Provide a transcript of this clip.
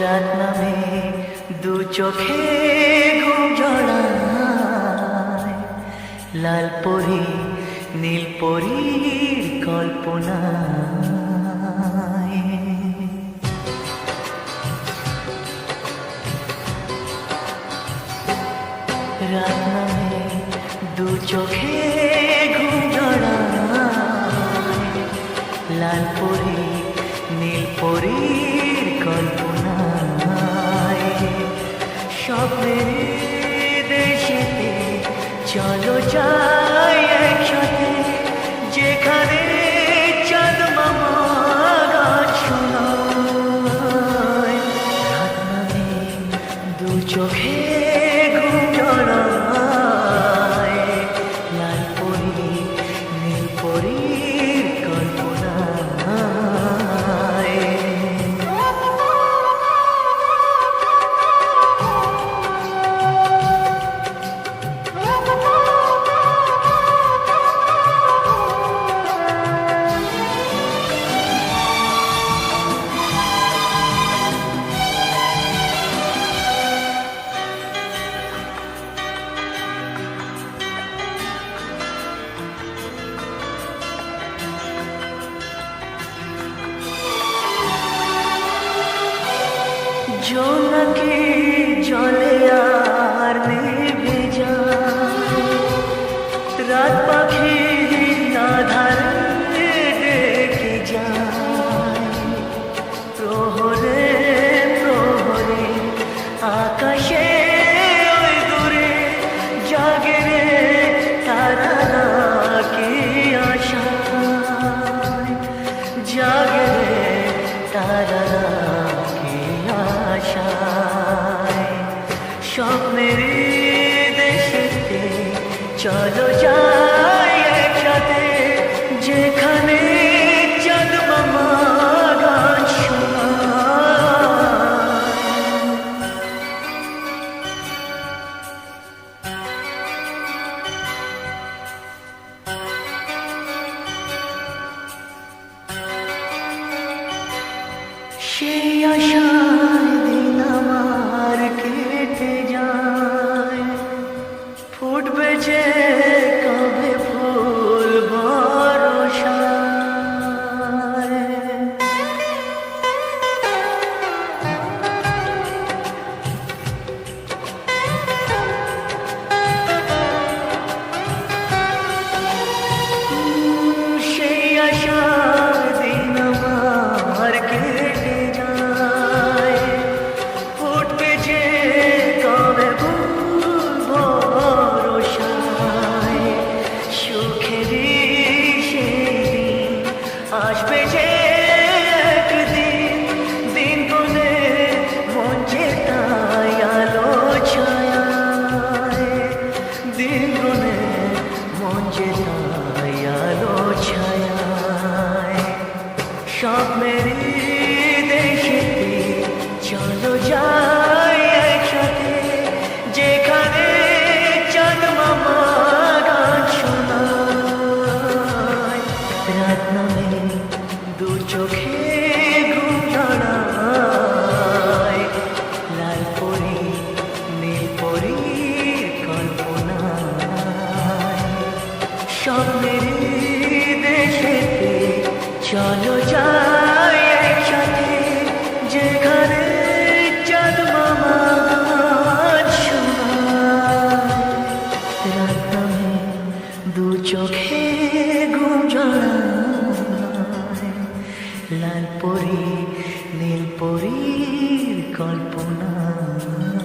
রাত নামে দু চোখে ঘুম জড়ায়। লাল পরি, নীল পরীর কল্পনা রাত নামে দু চোখে ঘুম জড়ায়। লাল পরি, নীল পরীর কল্পনা স্বপ্নের দেশেতে চলো যাই একসাথে। যেখানে চাঁদ মামা শোনায় দু চোখে নাকি জলে আ চলো যাই একসাথে যেখানে সেই আশায় দিন আমার change. Ni el porir, ni el porir, colpo nada.